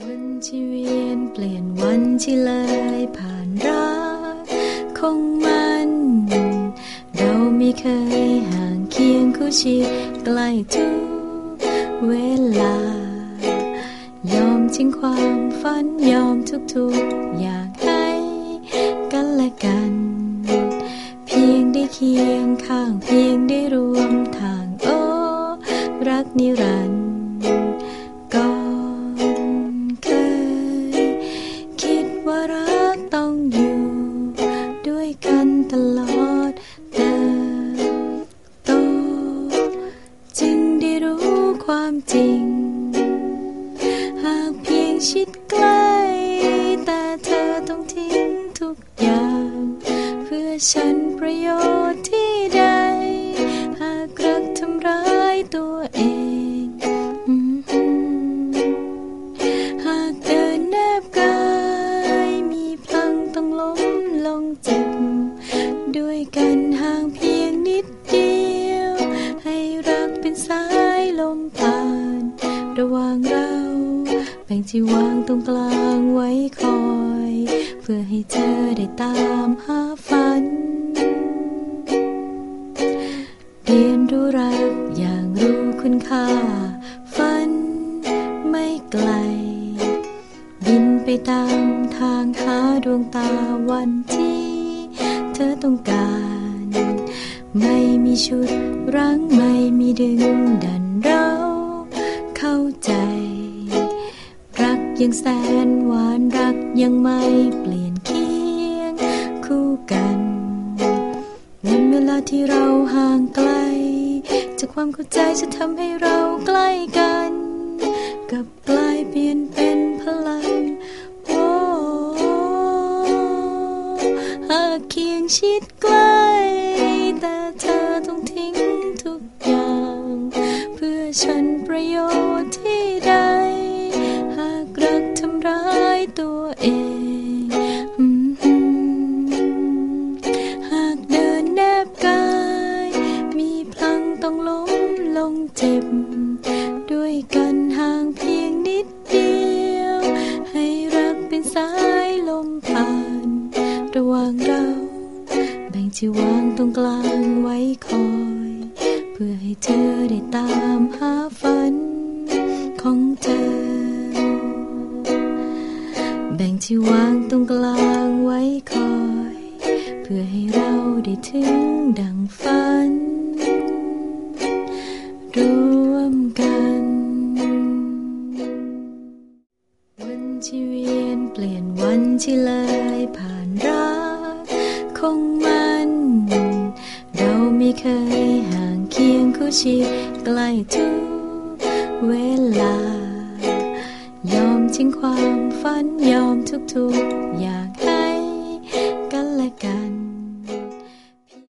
วันที่เวียนเปลี่ยนวันที่เลยผ่านรักคงมัน เราไม่เคยห่างเคียงคู่ชิดใกล้ทุกเวลา ยอมทิ้งความฝันยอมทุกๆอยากให้กันและกัน เพียงได้เคียงข้างเพียง ตลอดเติบโตจึงได้รู้ความจริง หากเพียงชิดใกล้แต่เธอต้องทิ้งทุกอย่าง เพื่อฉันประโยชน์ที่ กันห่างเพียงนิดเดียว ให้รักเป็นสายลมผ่าน ระหว่างเรา แบ่งที่วางตรงกลางไว้คอย เพื่อให้เธอได้ตามหาฝัน เรียนรู้รักอย่างรู้คุณค่า ฝันไม่ไกล บินไปตามทางหาดวงตาวันที่ เธอต้องการ ไม่มีชุดรั้งไม่มีดึงดันเราเข้าใจ รักยังแสนหวานรักยังไม่เปลี่ยนเคียงคู่กัน วันเวลาที่เราห่างไกล จากความเข้าใจจะทำให้เราใกล้กัน กับกลายเปลี่ยนเป็นพลัง ชิดใกล้แต่เธอต้องทิ้งทุกอย่าง เพื่อฉันประโยชน์ที่ใด หากรักทำร้ายตัวเอง หากเดินแนบกาย มีพลังต้องล้มลงเจ็บ ด้วยกัน ที่วางตรงกลางไว้คอย เพื่อให้เธอได้ตามหาฝันของเธอ แบ่งที่วางตรงกลางไว้คอย เพื่อให้เราได้ถึงดังฝันร่วมกันวันที่เวียนเปลี่ยนวันที่เลยผ่านรักคง เราไม่เคยห่างเคียงคู่ชีใกล้ทุกเวลา ยอมทิ้งความฝันยอมทุกๆ อยากให้